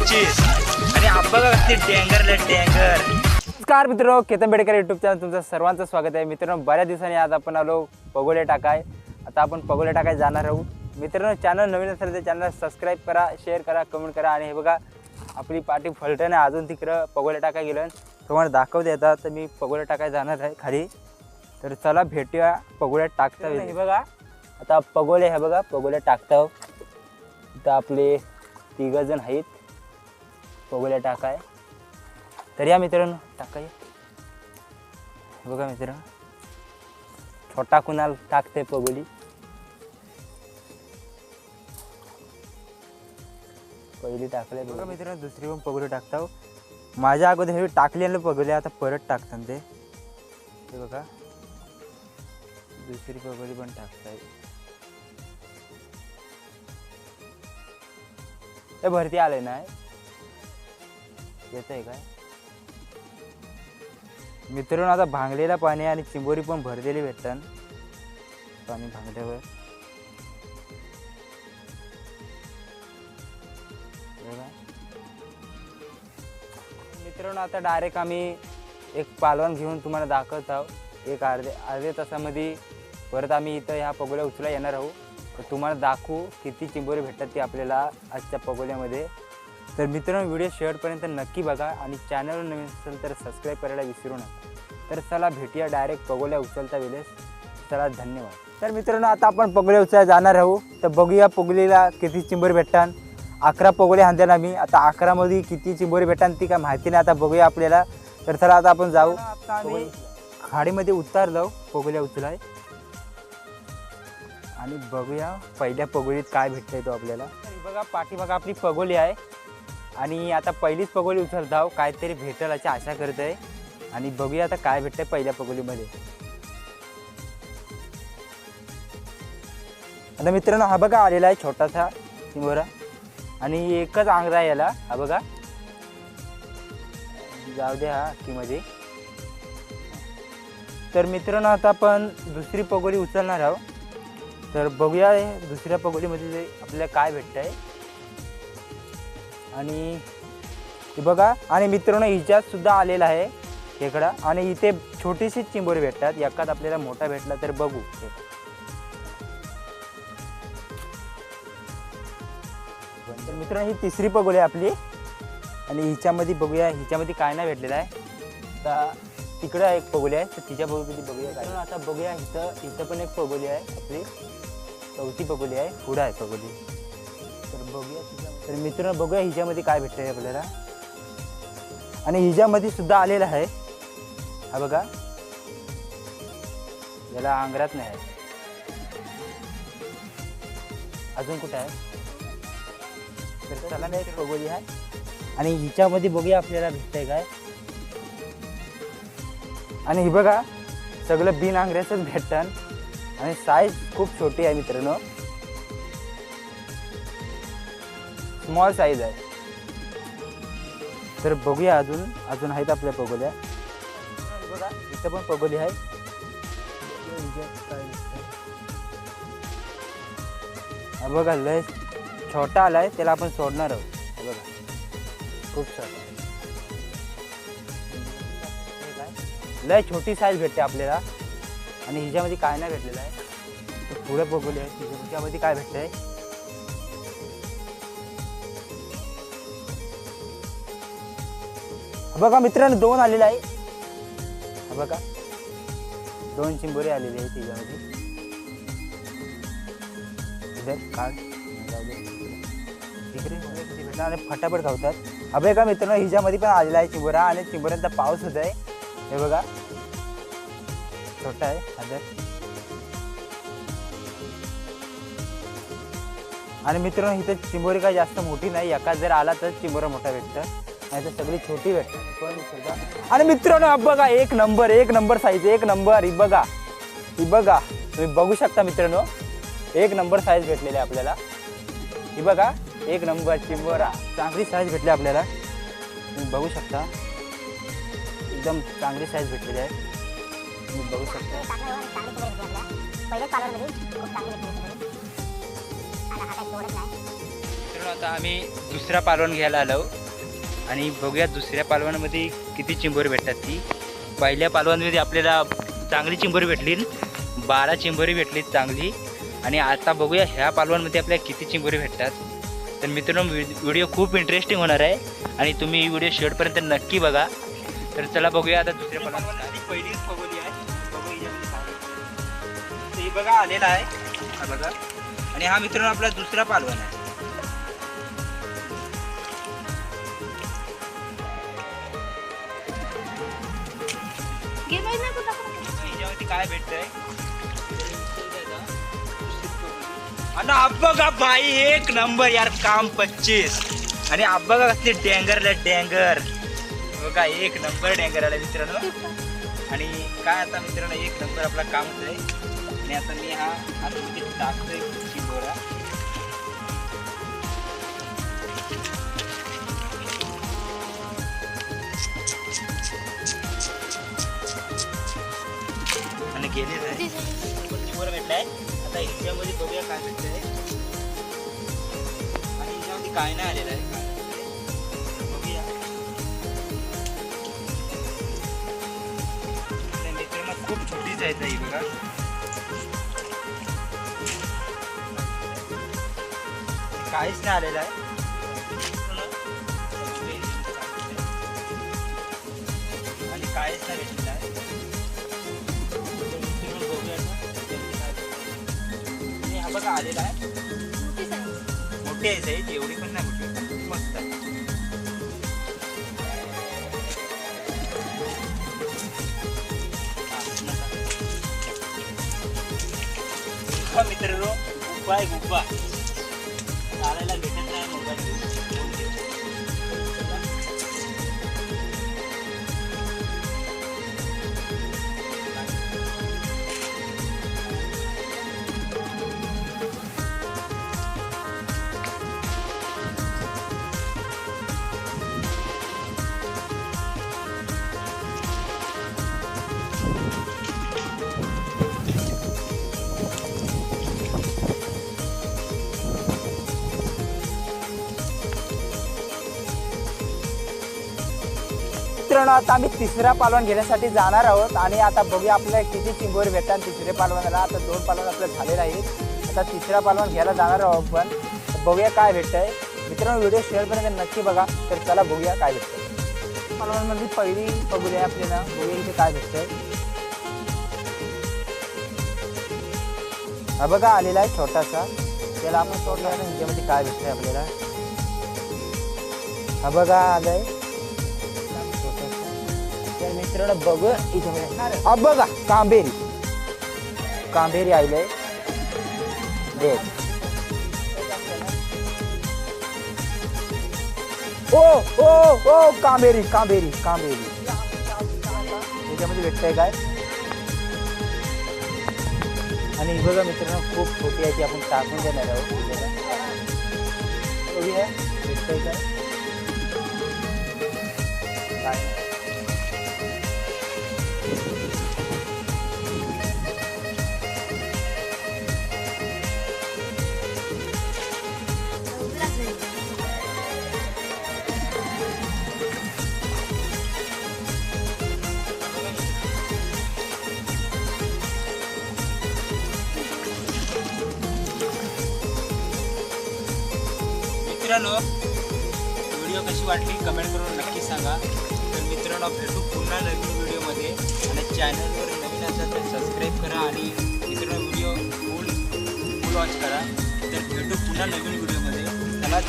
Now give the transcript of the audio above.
आणि नमस्कार मित्रांनो केतन बेडकर युट्यूब चॅनल तुमचं सर्वांचं स्वागत आहे. मित्रांनो बऱ्याच दिवसांनी आज आपण आलो पगोले टाकाय. आता आपण पगोले टाकाय जाणार आहोत. मित्रांनो चॅनल नवीन असेल तर चॅनल सबस्क्राईब करा शेअर करा कमेंट करा. आणि हे बघा आपली पाठी फलटण आहे. अजून तिकडं पगोले टाकाय गेलं तुम्हाला दाखवता येतात तर मी पगोले टाकाय जाणार आहे खाली. तर चला भेटूया पगोल्यात टाकता हे बघा. आता पगोले हे बघा पगोले टाकता इथं आपले तिघं जण आहेत टाकाय. तर या मित्रांनो टाकाय. बघा मित्रांनो छोटा कुणाल टाकते पगोली पहिली टाकले बघा. मित्रांनो दुसरी पण पगोली टाकता माझ्या अगोदर हे टाकलेलं पगोली आता परत टाकतात ते. बघा. दुसरी पगोली पण टाकताय. हे भरती आले नाही येत आहे काय? मित्रांनो आता भांगलेला पाणी आणि चिंबोरी पण भरलेली भेटतात. पाणी भांगल्यावर. मित्रांनो आता डायरेक्ट आम्ही एक पालवण घेऊन तुम्हाला दाखवत आहोत. एक अर्धे अर्धे तासामध्ये परत आम्ही इथं ह्या पगोल्या उचला येणार आहोत. तुम्हाला दाखवू किती चिंबोरी भेटतात ती आपल्याला आजच्या पगोल्यामध्ये तर मित्रांनो व्हिडिओ शेवटपर्यंत नक्की बघा आणि चॅनल नवीन असेल तर सबस्क्राईब करायला विसरू नका. तर चला भेटूया डायरेक्ट पगोल्या उचलता वेळेस चला धन्यवाद. तर मित्रांनो आता आपण पगोल्या उचलायला जाणार आहोत. तर बघूया पगोलीला किती चिंबोरी भेटतात. अकरा पगोले हाणतात आम्ही. आता अकरामध्ये किती चिंबोरी भेटतात ती काय माहिती नाही. आता बघूया आपल्याला. तर चला आता आपण जाऊ. खाडीमध्ये उतारलो पगोल्या उचलाय. आणि बघूया पहिल्या पगोलीत काय भेटतंय तो आपल्याला. तर ही बघा आपली पगोली आहे. आणि आता पहिलीच पगोली उचलताव काहीतरी भेटेल अशी आशा करत आहे. आणि बघूया आता काय भेटतंय पहिल्या पगोलीमध्ये. आता मित्रांनो हा बघा आलेला आहे छोटासा चिंबोरा आणि एकच आंगरा आहे याला हा बघा. जाऊ दे हा मध्ये तर मित्रांनो आता आपण दुसरी पगोली उचलणार आहोत. तर बघूया दुसऱ्या पगोलीमध्ये आपल्याला काय भेटतंय. आणि बघा आणि मित्रांनो हिच्यात सुद्धा आलेला आहे खेकडा. आणि इथे छोटीशी चिंबोरी भेटतात. एकात आपल्याला मोठा भेटला तर बघू. तर मित्रांनो ही तिसरी पगोली आहे आपली. आणि हिच्यामध्ये बघूया हिच्यामध्ये काय नाही भेटलेलं आहे. तर तिकडं एक पगोली आहे. तर तिच्या पगोली बघूया काय. आता बघूया इथं इथं पण एक पगोली आहे आपली. चौथी पगोली आहे. पुढं आहे पगोली. तर बघूया तिच्या- तर मित्रांनो बघूया हिच्यामध्ये काय भेटतंय आपल्याला. आणि हिच्यामध्ये सुद्धा आलेलं आहे. हा बघा. याला आंगरात नाही आहे. अजून कुठं आहे? तर चला नाही बघूया. आहे आणि हिच्यामध्ये बघूया आपल्याला भेटतंय काय. आणि ही बघा सगळं बिन आंगऱ्याचंच भेटतं. आणि साईज खूप छोटी आहे मित्रांनो. स्मॉल साईज आहे. तर बघूया अजून अजून आहेत आपल्या पगोल्या. बघा इथं पण पगोली आहे. बघा लय छोटा आलाय त्याला आपण सोडणार आहोत. बघा खूप छोटा. लय छोटी साईज भेटते आपल्याला. आणि हिच्यामध्ये काय नाही भेटलेलं आहे. पुढे बघूया हिच्यामध्ये काय भेटतंय. बघा मित्रांनो दोन आलेला आहे. हा बघा दोन चिंबोरी आलेली आहे तिच्यामध्ये. इधर काढ तिकडे म्हणजे भेटणार आणि फटाफट खावतात. हा बघा मित्रांनो हिच्यामध्ये पण आलेला आहे चिंबोरा. आणि चिंबोऱ्यांचा पाऊस होत आहे. हे बघा छोटा आहे हजार आणि मित्रांनो इथे चिंबोरी काय जास्त मोठी नाही. एका जर आला तर चिंबोरा मोठा भेटतं. नाही तर सगळी छोटी भेटतात पण सुद्धा. आणि मित्रांनो हा बघा एक नंबर एक नंबर साईज एक नंबर. ही बघा. ही बघा. तुम्ही बघू शकता मित्रांनो. एक नंबर साईज भेटलेली आहे आपल्याला. ही बघा. एक नंबर चिंबोरा. चांगली साईज भेटली आपल्याला. तुम्ही बघू शकता. एकदम चांगली साईज भेटलेली आहे. तुम्ही बघू शकता. आता आम्ही दुसरा पालवण घ्यायला आलो. आणि बघूया दुसऱ्या पालवणामध्ये किती चिंबोरी भेटतात ती. पहिल्या पालवणमध्ये आपल्याला चांगली चिंबोरी भेटली बारा चिंबोरी भेटली चांगली. आणि आता बघूया ह्या पालवणमध्ये आपल्याला किती चिंबोरी भेटतात. तर मित्रांनो व्हिडिओ खूप इंटरेस्टिंग होणार आहे. आणि तुम्ही व्हिडिओ शेवटपर्यंत नक्की बघा. तर चला बघूया आता दुसऱ्या पालवण पहिलीच बघवली आहे बघा आलेला आहे. हा बघा. आणि हा मित्रांनो आपला दुसरा पालवण आहे. याच्यावरती काय भेटतंय आणि अब्बा का भाई एक नंबर यार काम पच्चीस. आणि अब्बा का कसली डँगरला डेंगर. बघा एक नंबर डेंगर आला मित्रांनो. आणि काय आता मित्रांनो एक नंबर आपला काम होतंय. आणि आता मी हा आता टाकतोय गेले नाही. चिंबोरा भेटलाय. आता ह्याच्यामध्ये बघूया काय भेटतंय. आणि ह्याच्यामध्ये काय नाही आलेलं आहे. खूप छोटीच आहे ताई बघा. काहीच नाही आलेलं आहे. आणि काहीच नाही हा बघा आलेला आहे. मोठी आहे साईज एवढी पण नाही मोठी. मस्त आहे. गुप्पा मित्रांनो गुप्पा आहे गुप्पा चालायला भेटत नाही मोबाईल. मित्रांनो आता आम्ही तिसरा पालवण घेण्यासाठी जाणार आहोत आणि आता बघूया आपल्याला किती चिंबोरी भेटतात. तिसरे पालवणाला आता दोन पालवण आपलं झालेलं आहे आता तिसरा पालवण घ्यायला जाणार आहोत आपण. बघूया काय भेटतंय. मित्रांनो व्हिडिओ शेअरपर्यंत नक्की बघा. तर चला बघूया काय भेटतंय. पालवणमध्ये पहिली बघूया आपल्याला. बघूया इथे काय भेटतंय. हा बघा आलेला आहे छोटासा. त्याला आपण सोडला आणि ह्याच्यामध्ये काय भेटतंय आपल्याला? हा बघा आलंय. आहे मित्रांनो बघ इथे बघा. कांबेरी. कांबेरी आयलंय देख ओ ओ ओ कांबेरी कांबेरी कांबेरी. त्याच्यामध्ये भेटतंय काय? आणि बघा मित्रांनो खूप छोटी आहे ती आपण टाकून देणार आहोत. भेटतंय काय? काय? मित्रांनो व्हिडिओ कशी वाटली कमेंट करून नक्की सांगा. तर मित्रांनो भेटू पुन्हा नवीन व्हिडिओमध्ये आणि चॅनलवर नवीन असाल तर सबस्क्राईब करा आणि मित्रांनो व्हिडिओ फुल फुल वॉच करा. तर भेटू पुन्हा नवीन व्हिडिओमध्ये. चला